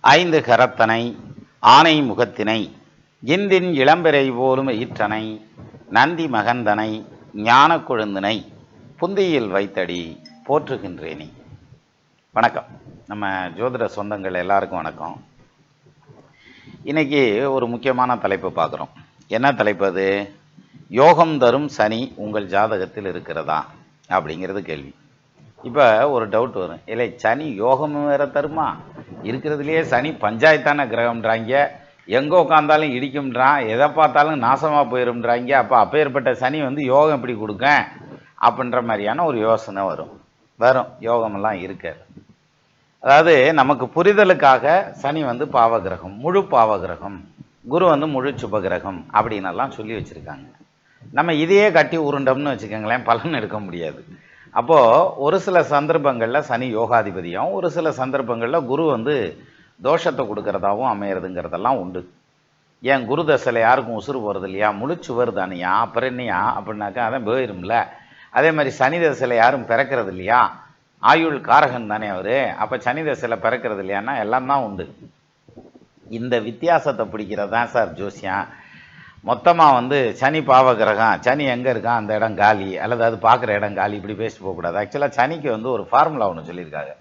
ஐந்து கரத்தனை ஆனை முகத்தினை இந்தின் இளம்பிறை போலும் ஈற்றனை நந்தி மகந்தனை ஞான கொழுந்தினை புந்தியில் வைத்தடி போற்றுகின்றேனே. வணக்கம். நம்ம ஜோதிட சொந்தங்கள் எல்லாருக்கும் வணக்கம். இன்னைக்கு ஒரு முக்கியமான தலைப்பு பார்க்குறோம். என்ன தலைப்பு அது? யோகம் தரும் சனி உங்கள் ஜாதகத்தில் இருக்கிறதா? அப்படிங்கிறது கேள்வி. இப்போ ஒரு டவுட் வரும். இல்லை சனி யோகம் வேற தருமா? இருக்கிறதுலையே சனி பஞ்சாயத்தான கிரகம்ன்றாங்க. எங்கே உட்காந்தாலும் இடிக்கும்ன்றான். எதை பார்த்தாலும் நாசமாக போயிரும்ன்றாங்க. அப்போ அப்பேற்பட்ட சனி வந்து யோகம் எப்படி கொடுக்க? அப்படின்ற மாதிரியான ஒரு யோசனை வரும். வரும். யோகமெல்லாம் இருக்காது அதாவது நமக்கு புரிதலுக்காக சனி வந்து பாவகிரகம் முழு பாவகிரகம் குரு வந்து முழு சுபகிரகம் அப்படின்னு எல்லாம் சொல்லி வச்சுருக்காங்க. நம்ம இதையே கட்டி உருண்டோம்னு வச்சுக்கோங்களேன் பலன் எடுக்க முடியாது. அப்போது ஒரு சில சந்தர்ப்பங்களில் சனி யோகாதிபதியும் ஒரு சில சந்தர்ப்பங்களில் குரு வந்து தோஷத்தை கொடுக்கறதாகவும் அமையிறதுங்கிறதெல்லாம் உண்டு. ஏன் குரு தசையில் யாருக்கும் உசுறு போகிறது இல்லையா முழுச்சுவர் தானியா அப்புறம் என்னையா? அப்படின்னாக்கா அதான் போயிரும்ல அதே மாதிரி சனி தசையில் யாரும் பிறக்கிறது இல்லையா ஆயுள் காரகன் தானே அவர். அப்போ சனி தசையில் பிறக்கிறது இல்லையான்னா எல்லாம் தான் உண்டு. இந்த வித்தியாசத்தை பிடிக்கிறது தான் சார் ஜோசியம்? மொத்தமாக வந்து சனி பாவகிரகம் சனி எங்கே இருக்கான் அந்த இடம் காலி அல்லது அது பார்க்குற இடம் காலி இப்படி பேசிட்டு போகக்கூடாது. ஆக்சுவலாக சனிக்கு வந்து ஒரு ஃபார்முலா ஒன்று சொல்லியிருக்காங்க.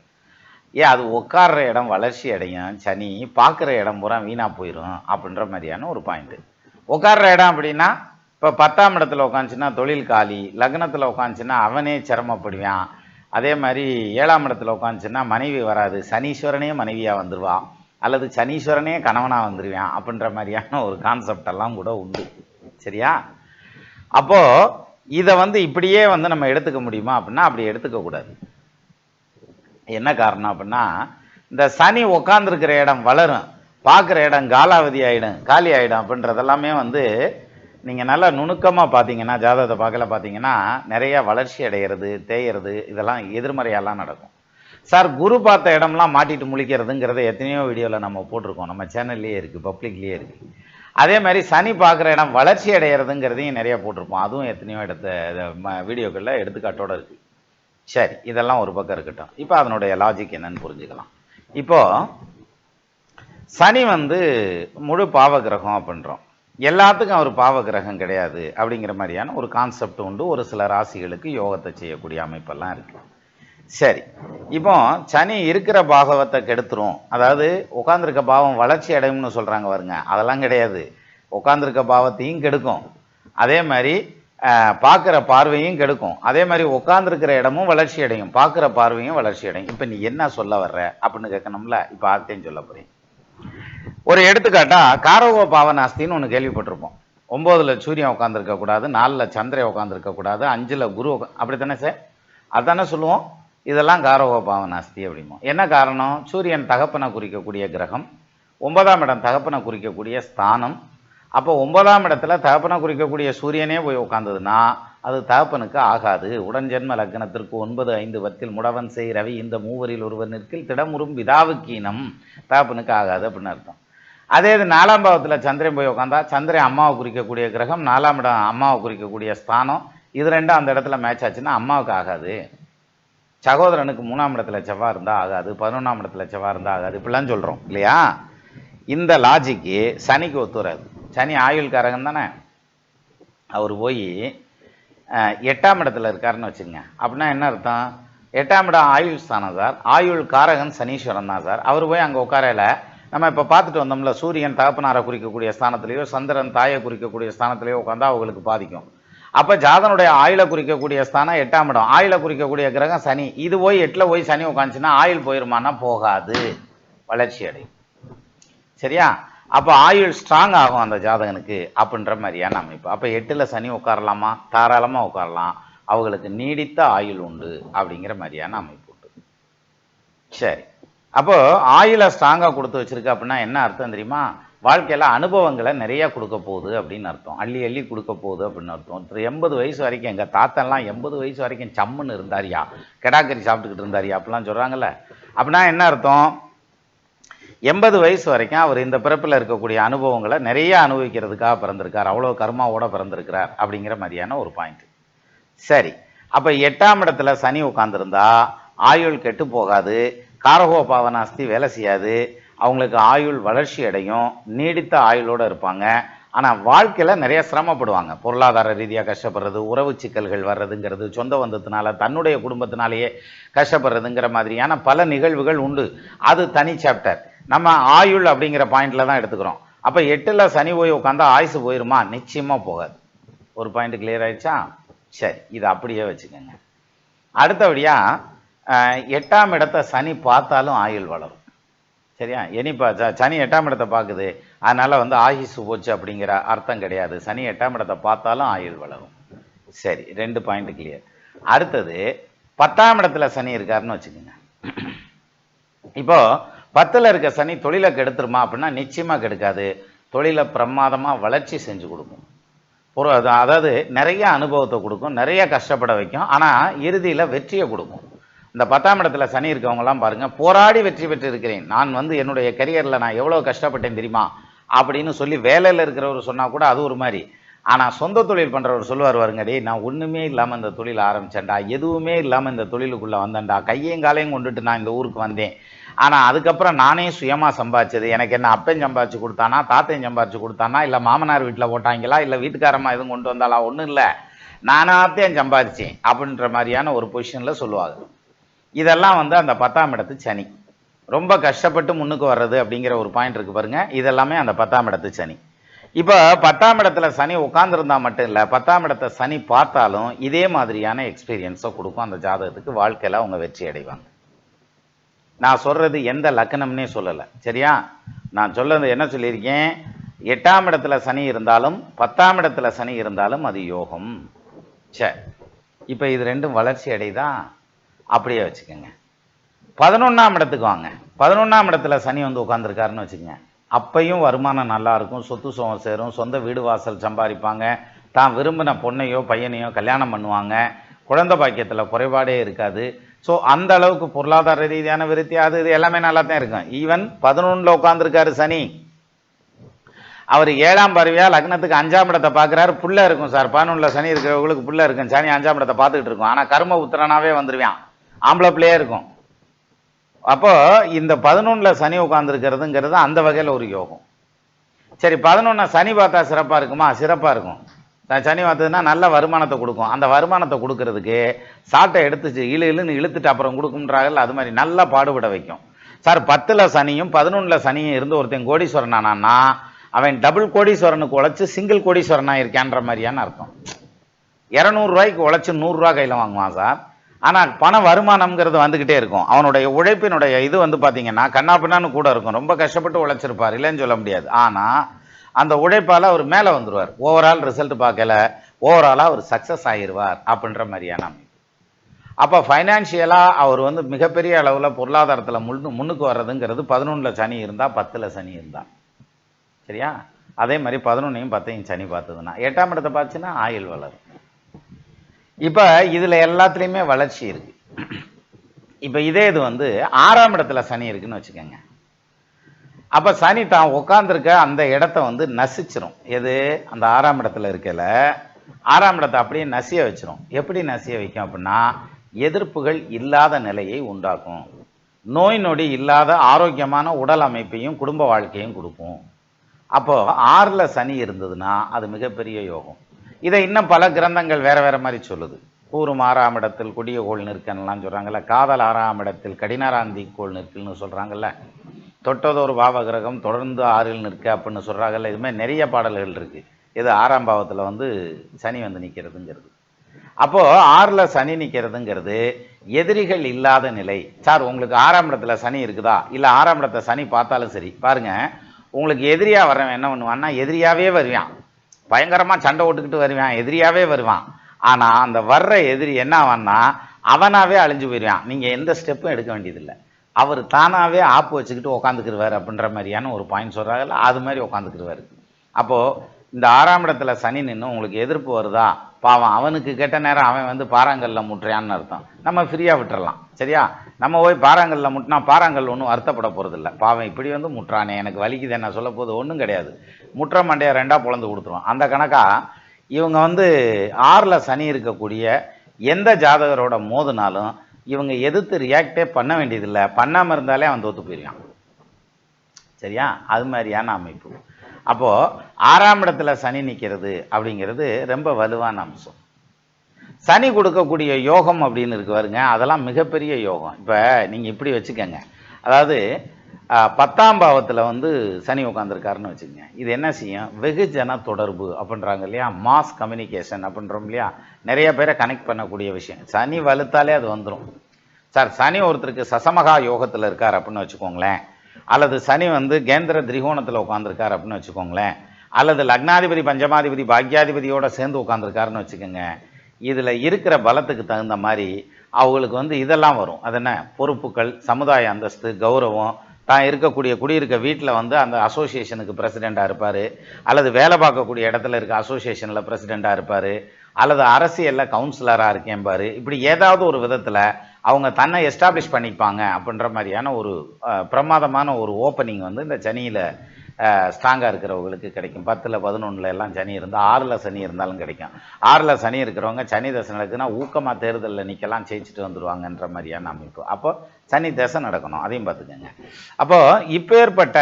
ஏன் அது உட்கார்ற இடம் வளர்ச்சி அடையும் சனி பார்க்குற இடம் பூரா வீணாக போயிடும் அப்படின்ற மாதிரியான ஒரு பாயிண்ட்டு உட்கார்ற இடம் அப்படின்னா இப்போ பத்தாம் இடத்துல உட்காந்துச்சுன்னா தொழில் காலி லக்னத்தில் உட்காந்துச்சுன்னா அவனே சிரமப்படுவான். அதே மாதிரி ஏழாம் இடத்துல உட்காந்துச்சுன்னா மனைவி வராது சனீஸ்வரனே மனைவியாக வந்துடுவான் அல்லது சனீஸ்வரனே கணவனாக வந்துடுவான் அப்படின்ற மாதிரியான ஒரு கான்செப்ட் எல்லாம் கூட உண்டு. சரியா? அப்போது இதை வந்து இப்படியே வந்து நம்ம எடுத்துக்க முடியுமா அப்படின்னா அப்படி எடுத்துக்கக்கூடாது என்ன காரணம் அப்படின்னா இந்த சனி உக்காந்துருக்கிற இடம் வளரும். பார்க்குற இடம் காலாவதி ஆகிடும் காலி ஆகிடும் அப்படின்றதெல்லாமே வந்து நீங்கள் நல்லா நுணுக்கமாக பார்த்தீங்கன்னா ஜாதகத்தை பார்க்கல பார்த்தீங்கன்னா நிறையா வளர்ச்சி அடைகிறது தேயறது இதெல்லாம் எதிர்மறையெல்லாம் நடக்கும். சார் குரு பார்த்த இடம்லாம் மாட்டிட்டு முழிக்கிறதுங்கிறத எத்தனையோ வீடியோவில் நம்ம போட்டிருக்கோம். நம்ம சேனல்லையே இருக்குது பப்ளிக்லேயே இருக்குது அதே மாதிரி சனி பார்க்குற இடம் வளர்ச்சி அடைகிறதுங்கிறதையும் நிறைய போட்டிருப்போம். அதுவும் எத்தனையோ இடத்த வீடியோக்களில் எடுத்துக்காட்டோடு இருக்குது சரி இதெல்லாம் ஒரு பக்கம் இருக்கட்டும். இப்போ அதனுடைய லாஜிக் என்னன்னு புரிஞ்சுக்கலாம். இப்போது சனி வந்து முழு பாவகிரகம் அப்படின்றோம். எல்லாத்துக்கும் அவர் பாவகிரகம் கிடையாது அப்படிங்கிற மாதிரியான ஒரு கான்செப்ட் உண்டு. ஒரு சில ராசிகளுக்கு யோகத்தை செய்யக்கூடிய அமைப்பெல்லாம் இருக்குது சரி. இப்போ சனி இருக்கிற பாகவத்தை கெடுத்துரும். அதாவது உட்காந்துருக்க பாவம் வளர்ச்சி அடையும்னு சொல்கிறாங்க வருங்க அதெல்லாம் கிடையாது. உட்காந்துருக்க பாவத்தையும் கெடுக்கும். அதே மாதிரி பார்க்குற பார்வையும் கெடுக்கும். அதே மாதிரி உட்காந்துருக்கிற இடமும் வளர்ச்சி அடையும். பார்க்குற பார்வையும் வளர்ச்சி அடையும். இப்போ நீ என்ன சொல்ல வர்ற அப்படின்னு கேட்கணும்ல? இப்போ ஆத்தையும் சொல்ல போகிறேன் ஒரு எடுத்துக்காட்டா காரவ பாவனாஸ்தின்னு ஒன்று கேள்விப்பட்டிருப்போம். ஒம்போதில் சூரியன் உட்காந்துருக்கக்கூடாது நாலில் சந்திரன் உட்காந்துருக்கக்கூடாது அஞ்சில் குரு உக்கா- அப்படித்தானே சார்? அதானே சொல்லுவோம்? இதெல்லாம் காரவ அஸ்தி அப்படிமோ என்ன காரணம்? சூரியன் தகப்பனை குறிக்கக்கூடிய கிரகம். ஒன்பதாம் இடம் தகப்பனை குறிக்கக்கூடிய ஸ்தானம். அப்போ ஒன்பதாம் இடத்துல தகப்பனை குறிக்கக்கூடிய சூரியனே போய் உட்காந்ததுன்னா அது தகப்பனுக்கு ஆகாது. உடன்ஜென்ம லக்னத்திற்கு ஒன்பது ஐந்து பத்தில் முடவன் செய் ரவி இந்த மூவரில் ஒருவர் நிற்கில் திடமுறும் விதாவுக்கீனம் தகப்பனுக்கு ஆகாது அப்படின்னு அர்த்தம். அதே இது நாலாம் பாவத்தில் சந்திரன் போய் உட்காந்தா சந்திரன் அம்மாவை குறிக்கக்கூடிய கிரகம் நாலாம் இடம் அம்மாவை குறிக்கக்கூடிய ஸ்தானம். இது ரெண்டும் அந்த இடத்துல மேட்ச் ஆச்சுன்னா அம்மாவுக்கு ஆகாது. சகோதரனுக்கு மூணாம் இடத்துல செவ்வாய் இருந்தால் ஆகாது பதினொன்றாம் இடத்துல செவ்வாய் இருந்தால் ஆகாது இப்படிலாம் சொல்கிறோம் இல்லையா? இந்த லாஜிக்கு சனிக்கு ஒத்துறாது சனி ஆயுள்காரகன் தானே. அவர் போய் எட்டாம் இடத்துல இருக்காருன்னு வச்சுங்க அப்படின்னா என்ன அர்த்தம்? எட்டாம் இடம் ஆயுள் ஸ்தானம் சார். ஆயுள் காரகன் சனீஸ்வரன் தான் சார். அவர் போய் அங்கே உட்காரையில் நம்ம இப்போ பார்த்துட்டு வந்தோம்ல சூரியன் தகப்பனாரை குறிக்கக்கூடிய ஸ்தானத்திலேயோ சந்திரன் தாயை குறிக்கக்கூடிய ஸ்தானத்திலேயோ உட்காந்தா அவங்களுக்கு பாதிக்கும். அப்போ ஜாதனுடைய ஆயில குறிக்கக்கூடிய ஸ்தானம் எட்டாம் இடம். ஆயில குறிக்கக்கூடிய கிரகம் சனி. இது போய் எட்டில் போய் சனி உட்காந்துச்சுன்னா ஆயில் போயிருமானா போகாது. வளர்ச்சி அடையும். சரியா? அப்போ ஆயுள் ஸ்ட்ராங் ஆகும் அந்த ஜாதகனுக்கு அப்படின்ற மாதிரியான அமைப்பு. அப்போ எட்டில் சனி உட்காரலாமா? தாராளமாக உட்காரலாம். அவங்களுக்கு நீடித்த ஆயுள் உண்டு அப்படிங்கிற மாதிரியான அமைப்பு உண்டு. சரி. அப்போ ஆயிலை ஸ்ட்ராங்காக கொடுத்து வச்சுருக்கு அப்படின்னா என்ன அர்த்தம் தெரியுமா? வாழ்க்கையில் அனுபவங்களை நிறைய கொடுக்க போகுது அப்படின்னு அர்த்தம். அள்ளி அள்ளி கொடுக்க போகுது அப்படின்னு அர்த்தம். எண்பது வயசு வரைக்கும் எங்கள் தாத்தன்லாம் எண்பது வயசு வரைக்கும் சம்முன்னு இருந்தாரியா? கெடாக்கறி சாப்பிட்டுக்கிட்டு இருந்தாரியா? அப்படிலாம் சொல்கிறாங்கல்ல அப்படின்னா என்ன அர்த்தம்? எண்பது வயசு வரைக்கும் அவர் இந்த பிறப்பில் இருக்கக்கூடிய அனுபவங்களை நிறைய அனுபவிக்கிறதுக்காக பிறந்திருக்கார். அவ்வளோ கர்மாவோட பிறந்திருக்கிறார் அப்படிங்கிற மாதிரியான ஒரு பாயிண்ட் சரி. அப்போ எட்டாம் இடத்துல சனி உட்காந்துருந்தா ஆயுள் கெட்டு போகாது காரகோ பாவனாஸ்தி வேலை செய்யாது அவங்களுக்கு ஆயுள் வளர்ச்சி அடையும் நீடித்த ஆயுளோடு இருப்பாங்க. ஆனால் வாழ்க்கையில் நிறைய சிரமப்படுவாங்க. பொருளாதார ரீதியாக கஷ்டப்படுறது உறவு சிக்கல்கள் வர்றதுங்கிறது சொந்த பந்தத்தினால தன்னுடைய குடும்பத்தினாலேயே கஷ்டப்படுறதுங்கிற மாதிரியான பல நிகழ்வுகள் உண்டு. அது தனி சாப்டர் நம்ம ஆயுள் அப்படிங்கிற பாயிண்டில் தான் எடுத்துக்கிறோம். அப்போ எட்டில் சனி போய் உட்காந்தா ஆயுசு போயிருமா? நிச்சயமாக போகாது. ஒரு பாயிண்ட் கிளியர் ஆயிடுச்சா? சரி இது அப்படியே வச்சுக்கோங்க. அடுத்தபடியாக எட்டாம் இடத்த சனி பார்த்தாலும் ஆயுள் வளரும். சரியா? இனிப்பா ச- சனி எட்டாம் இடத்தை பார்க்குது. அதனால வந்து ஆயுசு போச்சு அப்படிங்கிற அர்த்தம் கிடையாது. சனி எட்டாம் இடத்தை பார்த்தாலும் ஆயுள் வளரும். சரி ரெண்டு பாயிண்ட் கிளியர் அடுத்தது பத்தாம் இடத்துல சனி இருக்காருன்னு வச்சுக்கோங்க. இப்போ பத்தில் இருக்க சனி தொழிலை கெடுத்துருமா அப்படின்னா நிச்சயமாக கெடுக்காது. தொழிலை பிரமாதமாக வளர்ச்சி செஞ்சு கொடுக்கும். ஒரு அதாவது நிறைய அனுபவத்தை கொடுக்கும் நிறைய கஷ்டப்பட வைக்கும். ஆனால் இறுதியில் வெற்றியை கொடுக்கும். இந்த பத்தாம் இடத்துல சனி இருக்கவங்கலாம் பாருங்க போராடி வெற்றி பெற்று இருக்கிறேன் நான் வந்து என்னுடைய கரியரில் நான் எவ்வளோ கஷ்டப்பட்டேன் தெரியுமா? அப்படின்னு சொல்லி வேலையில் இருக்கிறவர் சொன்னால் கூட அது ஒரு மாதிரி. ஆனால் சொந்த தொழில் பண்ணுறவர் சொல்லுவார் வருங்கடி நான் ஒன்றுமே இல்லாமல் இந்த தொழில் ஆரம்பித்தேன்டா எதுவுமே இல்லாமல் இந்த தொழிலுக்குள்ளே வந்தேன்டா. கையையும் காலையும் கொண்டுட்டு நான் இந்த ஊருக்கு வந்தேன். ஆனால் அதுக்கப்புறம் நானே சுயமாக சம்பாதிச்சது. எனக்கு என்ன அப்பையும் சம்பாதிச்சு கொடுத்தானா தாத்தையும் சம்பாதிச்சு கொடுத்தானா இல்லை மாமனார் வீட்டில் போட்டாங்களா இல்லை வீட்டுக்காரம்மா எதுவும் கொண்டு வந்தாலா ஒன்றும் இல்லை. நானாத்தையும் சம்பாதிச்சேன். அப்படின்ற மாதிரியான ஒரு பொசிஷனில் சொல்லுவாங்க இதெல்லாம் வந்து அந்த பத்தாம் இடத்து சனி. ரொம்ப கஷ்டப்பட்டு முன்னுக்கு வர்றது அப்படிங்கிற ஒரு பாயிண்ட் இருக்கு பாருங்க. இதெல்லாமே அந்த பத்தாம் இடத்து சனி. இப்போ பத்தாம் இடத்துல சனி உட்காந்துருந்தா மட்டும் இல்லை பத்தாம் இடத்தை சனி பார்த்தாலும் இதே மாதிரியான எக்ஸ்பீரியன்ஸை கொடுக்கும் அந்த ஜாதகத்துக்கு வாழ்க்கையில் அவங்க வெற்றி அடைவாங்க. நான் சொல்கிறது எந்த லக்கணம்னே சொல்லலை. சரியா? நான் சொல்லுறது என்ன சொல்லியிருக்கேன்? எட்டாம் இடத்துல சனி இருந்தாலும் பத்தாம் இடத்துல சனி இருந்தாலும் அது யோகம். சரி இப்போ இது ரெண்டும் வளர்ச்சி அடையுதா? அப்படியே வச்சுக்கோங்க. பதினொன்றாம் இடத்துக்கு வாங்க. பதினொன்றாம் இடத்துல சனி வந்து உட்காந்துருக்காருன்னு வச்சுக்கோங்க. அப்பையும் வருமானம் நல்லாயிருக்கும் சொத்து சுகம் சேரும். சொந்த வீடு வாசல் சம்பாதிப்பாங்க. தான் விரும்பின பொண்ணையோ பையனையோ கல்யாணம் பண்ணுவாங்க. குழந்தை பாக்கியத்தில் குறைபாடே இருக்காது. ஸோ அந்த அளவுக்கு பொருளாதார ரீதியான விருத்தி அது இது எல்லாமே நல்லா தான் இருக்கும். ஈவன் பதினொன்றில் உட்காந்துருக்காரு சனி. அவர் ஏழாம் பருவியா லக்னத்துக்கு அஞ்சாம் இடத்தை பார்க்குறாரு. புள்ள இருக்கும் சார். பதினொன்றில் சனி இருக்கிறவங்களுக்கு புள்ள இருக்கும். சனி அஞ்சாம் இடத்தை பார்த்துக்கிட்டு இருக்கும். ஆனால் கர்ம உத்திரனாவே வந்துருவான். ஆம்பளை பிள்ளையே இருக்கும். அப்போ இந்த பதினொன்றில் சனி உட்காந்துருக்கிறதுங்கிறது அந்த வகையில் ஒரு யோகம். சரி பதினொன்றை சனி பார்த்தா சிறப்பாக இருக்குமா? சிறப்பாக இருக்கும். சனி பார்த்ததுன்னா நல்ல வருமானத்தை கொடுக்கும். அந்த வருமானத்தை கொடுக்கறதுக்கு சாட்டை எடுத்துச்சு இழு இழுன்னு இழுத்துட்டு அப்புறம் கொடுக்கும்ன்றாங்கல்ல அது மாதிரி நல்லா பாடுபட வைக்கும். சார் பத்தில் சனியும் பதினொன்றில் சனியும் இருந்து ஒருத்தன் கோடீஸ்வரன் ஆனான்னா அவன் டபுள் கோடீஸ்வரனுக்கு உழைச்சி சிங்கிள் கோடீஸ்வரனாக இருக்கான்ற மாதிரியான அர்த்தம். இரநூறுவாய்க்கு உழைச்சி நூறுரூவா கையில் வாங்குவான் சார். ஆனால் பண வருமானம்ங்கிறது வந்துக்கிட்டே இருக்கும். அவனுடைய உழைப்பினுடைய இது வந்து பார்த்தீங்கன்னா கண்ணாப்பின்னான்னு கூட இருக்கும். ரொம்ப கஷ்டப்பட்டு உழைச்சிருப்பார். இல்லைன்னு சொல்ல முடியாது. ஆனால் அந்த உழைப்பால் அவர் மேலே வந்துடுவார் ஓவரால் ரிசல்ட் பார்க்கல. ஓவராலாக அவர் சக்ஸஸ் ஆகிடுவார் அப்படின்ற மாதிரியான அமைப்பு. அப்போ ஃபைனான்ஷியலாக அவர் வந்து மிகப்பெரிய அளவில் பொருளாதாரத்தில் முன்னு முன்னுக்கு வர்றதுங்கிறது பதினொன்றில் சனி இருந்தால் பத்தில் சனி இருந்தால் சரியா? அதே மாதிரி பதினொன்றையும் பத்தையும் சனி பார்த்ததுன்னா எட்டாம் இடத்தை பார்த்துன்னா ஆயில் வளரும். இப்போ இதில் எல்லாத்துலேயுமே வளர்ச்சி இருக்கு. இப்போ இதே இது வந்து ஆறாம் இடத்துல சனி இருக்குன்னு வச்சுக்கோங்க. அப்போ சனி தான் உட்காந்துருக்க அந்த இடத்த வந்து நசிச்சிரும். எது? அந்த ஆறாம் இடத்துல இருக்கல ஆறாம் இடத்தை அப்படியே நசிய வச்சிரும். எப்படி நசிய வைக்கும் அப்படின்னா எதிர்ப்புகள் இல்லாத நிலையை உண்டாக்கும். நோய் நொடி இல்லாத ஆரோக்கியமான உடல் அமைப்பையும் குடும்ப வாழ்க்கையும் கொடுக்கும். அப்போது ஆறில் சனி இருந்ததுன்னா அது மிகப்பெரிய யோகம். இதை இன்னும் பல கிரந்தங்கள் வேற வேற மாதிரி சொல்லுது. கூறும் ஆறாம் இடத்தில் கொடிய கோள் நிற்கன்லாம் சொல்றாங்கல்ல காதல் ஆறாம் இடத்தில் கடினாராந்தி கோள் நிற்கல்னு சொல்றாங்கல்ல தொட்டதொரு பாவகிரகம் தொடர்ந்து ஆறில் நிற்க அப்படின்னு சொல்றாங்கல்ல இதுமாதிரி நிறைய பாடல்கள் இருக்கு. இது ஆறாம் பாவத்தில் வந்து சனி வந்து நிற்கிறதுங்கிறது. அப்போ ஆறில் சனி நிற்கிறதுங்கிறது எதிரிகள் இல்லாத நிலை. சார் உங்களுக்கு ஆறாம் இடத்துல சனி இருக்குதா? இல்லை ஆறாம் இடத்த சனி பார்த்தாலும் சரி பாருங்க உங்களுக்கு எதிரியாக வர்றவன் என்ன பண்ணுவான்னா எதிரியாகவே வருவான். பயங்கரமாக சண்டை ஓட்டுக்கிட்டு வருவான் எதிரியாகவே வருவான். ஆனால் அந்த வர்ற எதிரி என்ன ஆவான்னா அவனாகவே அழிஞ்சு போயிடுவான் நீங்கள் எந்த ஸ்டெப்பும் எடுக்க வேண்டியதில்லை. அவர் தானாவே ஆப்பு வச்சுக்கிட்டு உட்காந்துக்கிருவார் அப்படின்ற மாதிரியான ஒரு பாயிண்ட் சொல்கிறாங்கல்ல அது மாதிரி உட்காந்துக்கிருவாரு அப்போது இந்த ஆறாம் இடத்துல சனி நின்று உங்களுக்கு எதிர்ப்பு வருதா? பாவம் அவனுக்கு கெட்ட நேரம் அவன் வந்து பாறாங்கல்ல முட்டுறான்னு அர்த்தம். நம்ம ஃப்ரீயாக விட்டுறலாம் சரியா? நம்ம போய் பாறாங்கல்ல முட்டினா பாறாங்கல் ஒன்றும் வருத்தப்பட போகிறதில்ல பாவம் இப்படி வந்து முட்டுறானே எனக்கு வலிக்குது என்ன சொல்ல போது ஒன்றும் கிடையாது. முற்ற மண்டையை ரெண்டாக பிளந்து கொடுத்துருவான். அந்த கணக்காக இவங்க வந்து ஆறில் சனி இருக்கக்கூடிய எந்த ஜாதகரோட மோதினாலும் இவங்க எதிர்த்து ரியாக்டே பண்ண வேண்டியதில்லை. பண்ணாமல் இருந்தாலே அவன் தோற்று போயிருக்கான் சரியா? அது மாதிரியான அமைப்பு. அப்போது ஆறாம் இடத்துல சனி நிற்கிறது அப்படிங்கிறது ரொம்ப வலுவான அம்சம். சனி கொடுக்கக்கூடிய யோகம் அப்படின்னு இருக்கு பாருங்க அதெல்லாம் மிகப்பெரிய யோகம். இப்போ நீங்கள் இப்படி வச்சுக்கோங்க. அதாவது பத்தாம் பாவத்தில் வந்து சனி உட்காந்துருக்காருன்னு வச்சுக்கோங்க. இது என்ன செய்யும்? வெகுஜன தொடர்பு அப்படின்றாங்க இல்லையா? மாஸ் கம்யூனிகேஷன் அப்படின்றோம் இல்லையா? நிறைய பேரை கனெக்ட் பண்ணக்கூடிய விஷயம். சனி வலுத்தாலே அது வந்துடும் சார் சனி ஒருத்தருக்கு சசமகா யோகத்தில் இருக்கார் அப்படின்னு வச்சுக்கோங்களேன். அல்லது சனி வந்து கேந்திர திரிகோணத்தில் உட்காந்துருக்கார் அப்படின்னு வச்சுக்கோங்களேன். அல்லது லக்னாதிபதி பஞ்சமாதிபதி பாக்யாதிபதியோடு சேர்ந்து உட்காந்துருக்காருன்னு வச்சுக்கோங்க. இதில் இருக்கிற பலத்துக்கு தகுந்த மாதிரி அவங்களுக்கு வந்து இதெல்லாம் வரும். அது என்ன? பொறுப்புகள் சமுதாய அந்தஸ்து கௌரவம். தான் இருக்கக்கூடிய குடியிருக்க வீட்டில் வந்து அந்த அசோசியேஷனுக்கு பிரசிடெண்ட்டாக இருப்பார். அல்லது வேலை பார்க்கக்கூடிய இடத்துல இருக்க அசோசியேஷனில் பிரசிடெண்ட்டாக இருப்பார். அல்லது அரசியலில் கவுன்சிலராக இருக்கேன்பாரு இப்படி ஏதாவது ஒரு விதத்தில் அவங்க தன்னை எஸ்டாப்ளிஷ் பண்ணிப்பாங்க அப்படின்ற மாதிரியான ஒரு பிரமாதமான ஒரு ஓப்பனிங் வந்து இந்த சனியில் ஸ்ட்ராங்காக இருக்கிறவங்களுக்கு கிடைக்கும். பத்தில் பதினொன்றில் எல்லாம் சனி இருந்தால் ஆறில் சனி இருந்தாலும் கிடைக்கும். ஆறில் சனி இருக்கிறவங்க சனி தசை நடக்குதுன்னா ஊக்கமாக தேர்தலில் நிற்கலாம் ஜெயிச்சுட்டு வந்துடுவாங்கன்ற மாதிரியான அமைப்பு. அப்போது சனி தசை நடக்கணும். அதையும் பார்த்துக்கோங்க. அப்போது இப்பேற்பட்ட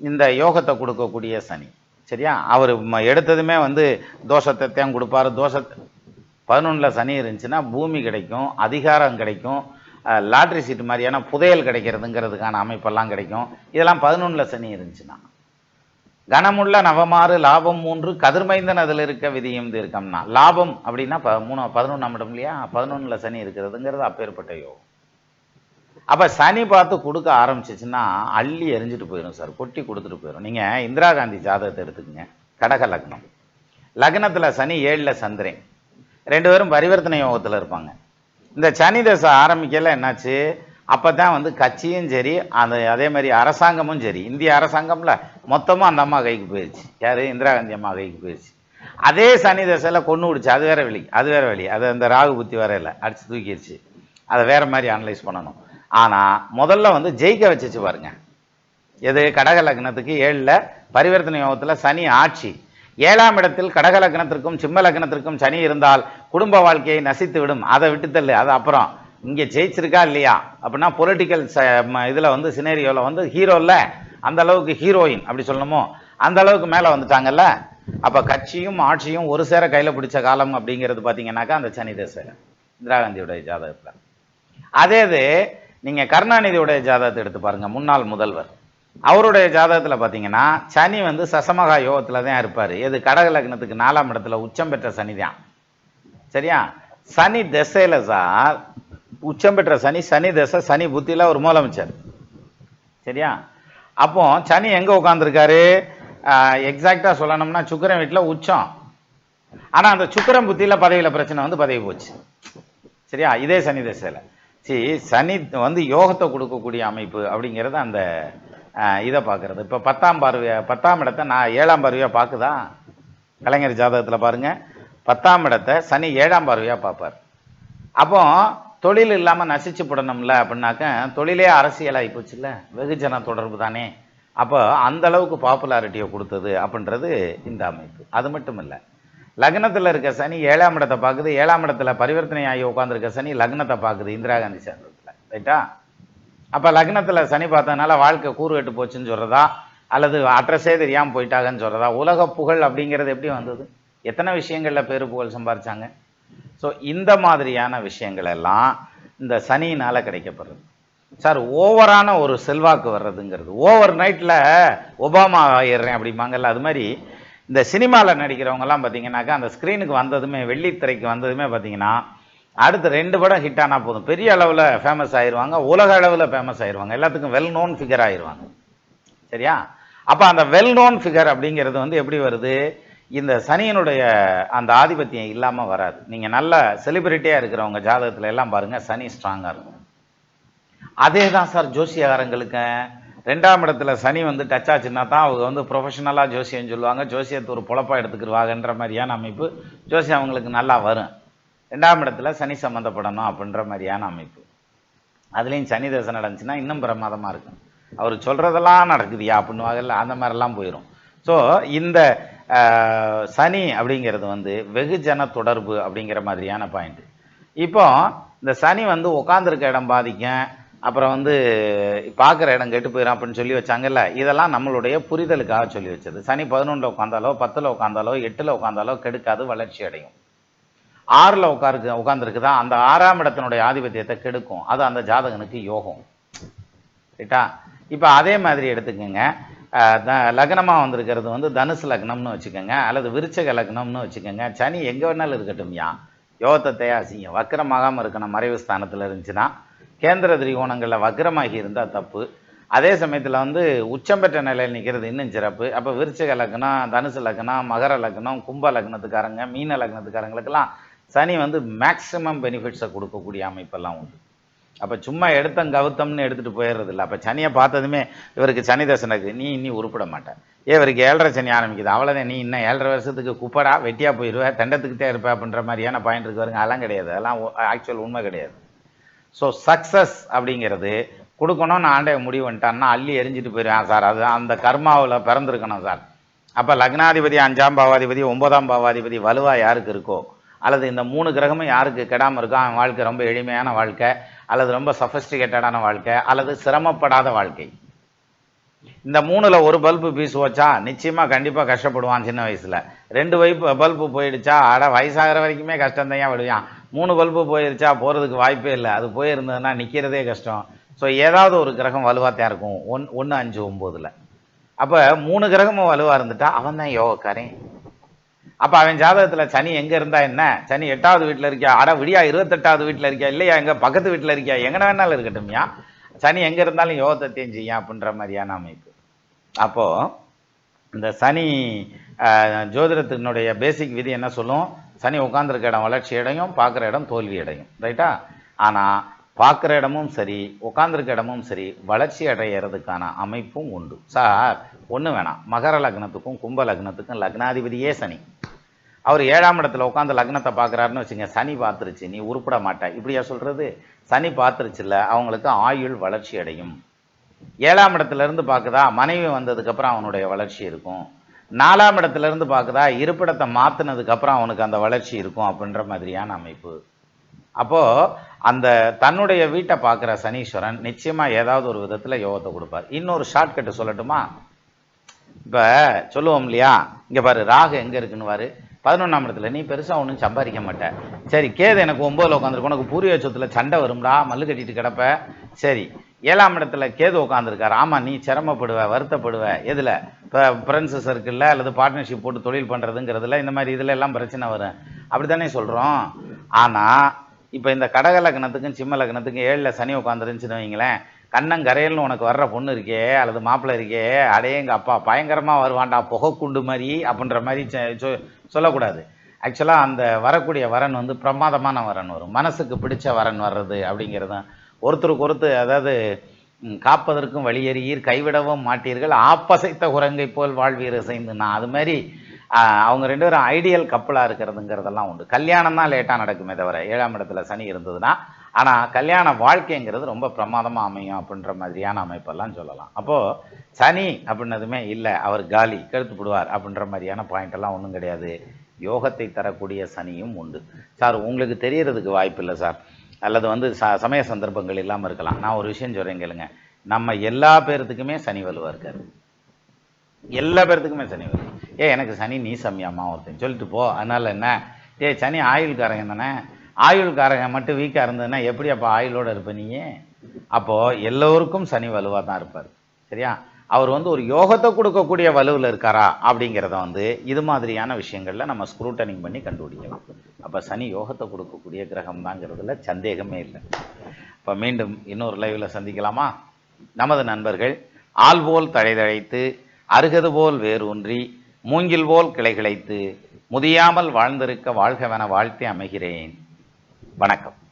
இந்த யோகத்தை கொடுக்கக்கூடிய சனி சரியா? அவர் எடுத்ததுமே வந்து தோஷத்தை தான் கொடுப்பாரு. தோஷத்தை பதினொன்றில் சனி இருந்துச்சுன்னா பூமி கிடைக்கும் அதிகாரம் கிடைக்கும் லாட்ரி சீட்டு மாதிரியான புதையல் கிடைக்கிறதுங்கிறதுக்கான அமைப்பெல்லாம் கிடைக்கும். இதெல்லாம் பதினொன்றில் சனி இருந்துச்சுன்னா. கனமுள்ள நவமாறு லாபம் மூன்று கதிர்மைந்தன் அதில் இருக்க விதியும் தீர்க்கம்னா லாபம் அப்படின்னா ப மூணு பதினொன்றாம் இடம் இல்லையா? பதினொன்றில் சனி இருக்கிறதுங்கிறது அப்பேற்பட்ட யோகம். அப்போ சனி பார்த்து கொடுக்க ஆரம்பிச்சிச்சுன்னா அள்ளி எரிஞ்சிட்டு போயிடும் சார் கொட்டி கொடுத்துட்டு போயிடும் நீங்கள் இந்திரா காந்தி ஜாதகத்தை எடுத்துக்கங்க. கடக லக்னம். லக்னத்தில் சனி ஏழில் சந்திரன். ரெண்டு பேரும் பரிவர்த்தனை யோகத்தில் இருப்பாங்க. இந்த சனி தசை ஆரம்பிக்கல என்னாச்சு? அப்போ தான் வந்து கட்சியும் சரி அந்த அதே மாதிரி அரசாங்கமும் சரி. இந்திய அரசாங்கம்ல மொத்தமும் அந்த அம்மா கைக்கு போயிடுச்சு யார்? இந்திரா காந்தி அம்மா கைக்கு போயிடுச்சு அதே சனி தசையில் கொண்டு விடுச்சு அது வேற வழி அது வேற வழி அது அந்த ராகு புத்தி வரையில் அடித்து தூக்கிடுச்சு அதை வேற மாதிரி அனலைஸ் பண்ணணும். ஆனால் முதல்ல வந்து ஜெயிக்க வச்சுச்சு பாருங்க. எது? கடக லக்னத்துக்கு ஏழில் பரிவர்த்தனை யோகத்தில் சனி ஆட்சி. ஏழாம் இடத்தில் கடக லக்னத்திற்கும் சிம்ம லக்னத்திற்கும் சனி இருந்தால் குடும்ப வாழ்க்கையை நசித்து விடும். அதை விட்டுத்தள்ளு அது அப்புறம். இங்கே ஜெயிச்சிருக்கா இல்லையா? அப்படின்னா பொலிட்டிக்கல் இதில் வந்து சினேரியோவில் வந்து ஹீரோ இல்லை. அந்த அளவுக்கு ஹீரோயின் அப்படி சொல்லணுமோ? அந்த அளவுக்கு மேலே வந்துட்டாங்கல்ல? அப்போ கட்சியும் ஆட்சியும் ஒரு சேர கையில் பிடிச்ச காலம் அப்படிங்கிறது பார்த்தீங்கன்னாக்கா அந்த சனி தசையில் இந்திரா காந்தியுடைய ஜாதகத்தில். அதே இது நீங்கள் கருணாநிதியுடைய ஜாதகத்தை எடுத்து பாருங்கள் முன்னாள் முதல்வர். அவருடைய ஜாதகத்தில் பார்த்தீங்கன்னா சனி வந்து சசமகா யோகத்தில் தான் இருப்பார். எது கடக லக்னத்துக்கு நாலாம் இடத்துல உச்சம் பெற்ற சனி தான். சரியா? சனி திசையில் சார் உச்சம் பெற்ற சனி சனி தசை சனி புத்தியில் ஒரு முதலமைச்சர். சரியா? அப்போ சனி எங்கே உட்காந்துருக்காரு எக்ஸாக்டாக சொல்லணும்னா சுக்கரன் வீட்டில் உச்சம். ஆனால் அந்த சுக்கிரன் புத்தியில் பதவியில் பிரச்சனை வந்து பதவி போச்சு. சரியா? இதே சனி தசையில். சரி சனி வந்து யோகத்தை கொடுக்கக்கூடிய அமைப்பு அப்படிங்கிறது அந்த இதை பார்க்கறது. இப்போ பத்தாம் பார்வையை பத்தாம் இடத்தை நான் ஏழாம் பார்வையாக பார்க்குதா? கலைஞர் ஜாதகத்தில் பாருங்க. பத்தாம் இடத்தை சனி ஏழாம் பார்வையாக பார்ப்பார். அப்போ தொழில் இல்லாமல் நசிச்சு போடணும்ல அப்படின்னாக்க தொழிலே அரசியலாகி போச்சுல்ல. வெகுஜன தொடர்பு தானே. அப்போ அந்த அளவுக்கு பாப்புலாரிட்டியை கொடுத்தது அப்படின்றது இந்த அமைப்பு. அது மட்டும் இல்லை. லக்னத்தில் இருக்க சனி ஏழாம் இடத்தை பார்க்குது. ஏழாம் இடத்துல பரிவர்த்தனை ஆகி உட்காந்துருக்க சனி லக்னத்தை பார்க்குது இந்திரா காந்தி சேர்ந்ததுல. ரைட்டா? அப்போ லக்னத்தில் சனி பார்த்ததுனால வாழ்க்கை கூறு கெட்டு போச்சுன்னு சொல்கிறதா அல்லது அட்ரஸே தெரியாமல் போயிட்டாங்கன்னு சொல்கிறதா உலக புகழ் அப்படிங்கிறது எப்படி வந்தது? எத்தனை விஷயங்களில் பேரு புகழ் சம்பாரிச்சாங்க? ஸோ இந்த மாதிரியான விஷயங்கள் எல்லாம் இந்த சனியினால் கிடைக்கப்படுறது. சார் ஓவரான ஒரு செல்வாக்கு வர்றதுங்கிறது. ஓவர் நைட்டில் ஒபாமா ஆயிடுறேன் அப்படிம்பாங்கல்ல அது மாதிரி இந்த சினிமாவில் நடிக்கிறவங்கலாம் பார்த்தீங்கன்னாக்கா அந்த ஸ்க்ரீனுக்கு வந்ததுமே வெள்ளித்திரைக்கு வந்ததுமே பார்த்தீங்கன்னா அடுத்து ரெண்டு படம் ஹிட் ஆனால் போதும். பெரிய அளவில் ஃபேமஸ் ஆயிடுவாங்க உலக அளவில் ஃபேமஸ் ஆயிடுவாங்க எல்லாத்துக்கும் வெல் நோன் ஃபிகர் ஆயிடுவாங்க சரியா? அப்போ அந்த வெல் நோன் ஃபிகர் அப்படிங்கிறது வந்து எப்படி வருது? இந்த சனியினுடைய அந்த ஆதிபத்தியம் இல்லாமல் வராது. நீங்கள் நல்ல செலிபிரிட்டியாக இருக்கிறவங்க ஜாதகத்தில் எல்லாம் பாருங்கள் சனி ஸ்ட்ராங்காக இருக்கும். அதே தான் சார் ஜோசியகாரங்களுக்கு ரெண்டாம் இடத்துல சனி வந்து டச் ஆச்சுன்னா தான் அவங்க வந்து ப்ரொஃபஷனலாக ஜோசியம் சொல்லுவாங்க. ஜோசியத்தை ஒரு பொழப்பா எடுத்துக்கிடுவாங்கன்ற மாதிரியான அமைப்பு ஜோசியம் அவங்களுக்கு நல்லா வரும். ரெண்டாம் இடத்துல சனி சம்மந்தப்படணும் அப்படின்ற மாதிரியான அமைப்பு. அதுலேயும் சனி தசை நடந்துச்சுன்னா இன்னும் பிரமாதமாக இருக்கும். அவர் சொல்கிறதெல்லாம் நடக்குதுயா வகையில் அந்த மாதிரிலாம் போயிடும் ஸோ இந்த சனி அப்படிங்கிறது வந்து வெகுஜன தொடர்பு அப்படிங்கிற மாதிரியான பாயிண்ட் இப்போ இந்த சனி வந்து உட்காந்துருக்க இடம் பாதிக்கும் அப்புறம் வந்து பார்க்குற இடம் கெட்டு போயிடும் அப்படின்னு சொல்லி வச்சாங்கல்ல இதெல்லாம் நம்மளுடைய புரிதலுக்காக சொல்லி வச்சது. சனி பதினொன்றில் உட்காந்தாலோ பத்தில் உட்காந்தாலோ எட்டில் உட்காந்தாலோ கெடுக்காது வளர்ச்சி அடையும். ஆறில் உட்காருக்கு உட்காந்துருக்குதா அந்த ஆறாம் இடத்தினுடைய ஆதிபத்தியத்தை கெடுக்கும். அது அந்த ஜாதகனுக்கு யோகம். ரைட்டா? இப்போ அதே மாதிரி எடுத்துக்கோங்க. லக்னமாக வந்திருக்கிறது வந்து தனுசு லக்னம்னு வச்சுக்கோங்க. அல்லது விருச்சக லக்னம்னு வச்சுக்கோங்க. சனி எங்கே வேணாலும் இருக்கட்டும்யா யோகத்தை அசிங்க வக்கரமாகாமல் இருக்கணும். மறைவு ஸ்தானத்தில் இருந்துச்சுன்னா கேந்திர திரிகோணங்களில் வக்கரமாகி இருந்தால் தப்பு. அதே சமயத்தில் வந்து உச்சம் பெற்ற நிலையில் நிற்கிறது இன்னும் சிறப்பு. அப்போ விருச்சக லக்னம் தனுசு லக்னம் மகர லக்னம் கும்ப லக்னத்துக்காரங்க மீன லக்னத்துக்காரங்களுக்கெல்லாம் சனி வந்து மேக்ஸிமம் பெனிஃபிட்ஸை கொடுக்கக்கூடிய அமைப்பெல்லாம் உண்டு. அப்போ சும்மா எடுத்தம் கவுத்தம்னு எடுத்துகிட்டு போயிடுறது இல்லை. அப்போ சனியை பார்த்ததுமே இவருக்கு சனி தசனுக்கு நீ இன்னி உருப்பிட மாட்டேன். ஏ இவருக்கு ஏழரை சனி ஆரம்பிக்குது. அவ்வளோதான் நீ இன்னும் ஏழரை வருஷத்துக்கு குப்படா வெட்டியாக போயிடுவேன் தண்டத்துக்கிட்டே இருப்பேன் அப்படின்ற மாதிரியான பாயிண்ட் இருக்கு வருங்க அதெல்லாம் கிடையாது. அதெல்லாம் ஆக்சுவல் உண்மை கிடையாது. ஸோ சக்ஸஸ் அப்படிங்கிறது கொடுக்கணும்னு ஆண்டைய முடிவு பண்ணிட்டான்னா அள்ளி எரிஞ்சிட்டு போயிடுவேன் சார். அது அந்த கர்மாவில் பிறந்திருக்கணும் சார். அப்போ லக்னாதிபதி அஞ்சாம் பாவாதிபதி ஒன்பதாம் பாவாதிபதி வலுவாக யாருக்கு இருக்கோ அல்லது இந்த மூணு கிரகமும் யாருக்கு கெடாமல் இருக்கோ அவன் வாழ்க்கை ரொம்ப எளிமையான வாழ்க்கை அல்லது ரொம்ப சஃபஸ்டிகேட்டடான வாழ்க்கை அல்லது சிரமப்படாத வாழ்க்கை. இந்த மூணில் ஒரு பல்பு பீஸ் வச்சா நிச்சயமாக கண்டிப்பாக கஷ்டப்படுவான் சின்ன வயசில். ரெண்டு வைப்பு பல்பு போயிடுச்சா அட வயசாகிற வரைக்குமே கஷ்டந்தையாக விடுவான். மூணு பல்பு போயிருச்சா போகிறதுக்கு வாய்ப்பே இல்லை. அது போயிருந்ததுன்னா நிற்கிறதே கஷ்டம். ஸோ ஏதாவது ஒரு கிரகம் வலுவாத்தான் இருக்கும். ஒன் ஒன்று அஞ்சு ஒம்போதில். அப்போ மூணு கிரகமும் வலுவாக இருந்துட்டா அவன் தான் யோகக்காரன். அப்போ அவன் ஜாதகத்தில் சனி எங்கே இருந்தா என்ன? சனி எட்டாவது வீட்டில் இருக்கியா? அட விடியா இருபத்தெட்டாவது வீட்டில் இருக்கியா? இல்லையா? எங்க பக்கத்து வீட்டில் இருக்கியா? எங்கே வேணாலும் இருக்கட்டும்யா சனி எங்கே இருந்தாலும் யோகத்தை தெரிஞ்சியா அப்படின்ற மாதிரியான அமைப்பு. அப்போது இந்த சனி ஜோதிடத்தினுடைய பேசிக் விதி என்ன சொல்லும்? சனி உட்காந்துருக்க இடம் வளர்ச்சி அடையும் பார்க்குற இடம் தோல்வி அடையும். ரைட்டா ஆனால் பார்க்குற இடமும் சரி உட்காந்துருக்க இடமும் சரி வளர்ச்சி அடையிறதுக்கான அமைப்பும் உண்டு. சார் ஒன்று வேணாம். மகர லக்னத்துக்கும் கும்ப லக்னத்துக்கும் லக்னாதிபதியே சனி. அவர் ஏழாம் இடத்துல உட்காந்து லக்னத்தை பார்க்குறாருன்னு வச்சுங்க சனி பார்த்துருச்சு நீ உருப்பிட மாட்ட இப்படியா சொல்கிறது சனி பார்த்துருச்சுல்ல அவங்களுக்கு ஆயுள் வளர்ச்சி அடையும். ஏழாம் இடத்துல இருந்து பார்க்குதா? மனைவி வந்ததுக்கப்புறம் அவனுடைய வளர்ச்சி இருக்கும். நாலாம் இடத்துல இருந்து பார்க்குதா? இருப்பிடத்தை மாற்றினதுக்கப்புறம் அவனுக்கு அந்த வளர்ச்சி இருக்கும் அப்படின்ற மாதிரியான அமைப்பு. அப்போ அந்த தன்னுடைய வீட்டை பார்க்குற சனீஸ்வரன் நிச்சயமா ஏதாவது ஒரு விதத்தில் யோகத்தை கொடுப்பார். இன்னொரு ஷார்ட்கட்டு சொல்லட்டுமா? இப்போ சொல்லுவோம் இல்லையா? இங்கே பாரு ராகு எங்க இருக்குன்னு பாரு. பதினொன்றாம் இடத்துல நீ பெருசாக ஒன்றும் சம்பாதிக்க மாட்டேன் சரி கேது எனக்கு ஒம்போதில் உட்காந்துருக்கு உனக்கு பூர்வீக சொத்தில் சண்டை வரும்டா மல்லு கட்டிட்டு கிடப்ப. சரி ஏழாம் இடத்துல கேது உட்காந்துருக்கார் ஆமாம் நீ சிரமப்படுவ வருத்தப்படுவ. எதில்? இப்போ ஃப்ரெண்ட்ஸு சர்க்கிளில் அல்லது பார்ட்னர்ஷிப் போட்டு தொழில் பண்ணுறதுங்கிறதுல இந்த மாதிரி இதில் எல்லாம் பிரச்சனை வரும். அப்படி தானே சொல்கிறோம் ஆனால் இப்போ இந்த கடக லக்னத்துக்கும் சிம்ம லக்னத்துக்கும் ஏழில் சனி உட்காந்துருந்துச்சுன்னு வைங்களேன் கண்ணங்கரையல்னு உனக்கு வர்ற பொண்ணு இருக்கே அல்லது மாப்பிள்ளை இருக்கே அடே எங்கள் அப்பா பயங்கரமாக வருவான்டா புகைக்குண்டு மாதிரி அப்படின்ற மாதிரி சொ- சொல்லக்கூடாது. ஆக்சுவலாக அந்த வரக்கூடிய வரன் வந்து பிரமாதமான வரன் வரும். மனசுக்கு பிடிச்ச வரன் வர்றது அப்படிங்கிறது தான் ஒருத்தருக்கு ஒருத்தர் அதாவது காப்பதற்கும் வழியறியீர் கைவிடவும் மாட்டீர்கள் ஆப்பசைத்த குரங்கை போல் வாழ்வீர் செய்து நான். அது மாதிரி அவங்க ரெண்டு பேரும் ஐடியல் கப்பலாக இருக்கிறதுங்கிறதெல்லாம் உண்டு. கல்யாணம் தான் லேட்டாக நடக்குமே தவிர ஏழாம் இடத்துல சனி இருந்ததுன்னா ஆனால் கல்யாண வாழ்க்கைங்கிறது ரொம்ப பிரமாதமாக அமையும் அப்படின்ற மாதிரியான அமைப்பெல்லாம் சொல்லலாம். அப்போது சனி அப்படின்னதுமே இல்லை அவர் காலி கழுத்து விடுவார் அப்படின்ற மாதிரியான பாயிண்டெல்லாம் ஒன்றும் கிடையாது. யோகத்தை தரக்கூடிய சனியும் உண்டு. சார் உங்களுக்கு தெரியறதுக்கு வாய்ப்பு இல்லை சார். அல்லது வந்து ச சமய சந்தர்ப்பங்கள் இல்லாமல் இருக்கலாம். நான் ஒரு விஷயம் சொல்கிறேன் கேளுங்க. நம்ம எல்லா பேர்த்துக்குமே சனி வலுவாக இருக்காரு. எல்லா பேர்த்துக்குமே சனி வரும் ஏ எனக்கு சனி நீ சமயமாக ஒருத்தன். சொல்லிட்டு போ. அதனால் என்ன? ஏ சனி ஆயுள்காரங்க தானே. ஆயுள்காரங்க மட்டும் வீக்காக இருந்ததுன்னா எப்படி அப்போ ஆயுளோட இருப்ப நீ அப்போது எல்லோருக்கும் சனி வலுவாக தான் இருப்பார். சரியா? அவர் வந்து ஒரு யோகத்தை கொடுக்கக்கூடிய வலுவில் இருக்காரா அப்படிங்கிறத வந்து இது மாதிரியான விஷயங்களில் நம்ம ஸ்க்ரூட்டனிங் பண்ணி கண்டுபிடிக்கலாம் அப்போ சனி யோகத்தை கொடுக்கக்கூடிய கிரகம் தாங்கிறதுல சந்தேகமே இல்லை. இப்போ மீண்டும் இன்னொரு லைவில் சந்திக்கலாமா? நமது நண்பர்கள் ஆள் போல் தழைதழைத்து அருகது போல் வேரூன்றி மூங்கில் போல் கிளைகிளைத்து முதியாமல் வாழ்ந்திருக்க வாழ்கவென வாழ்த்தி அமைகிறேன். வணக்கம்.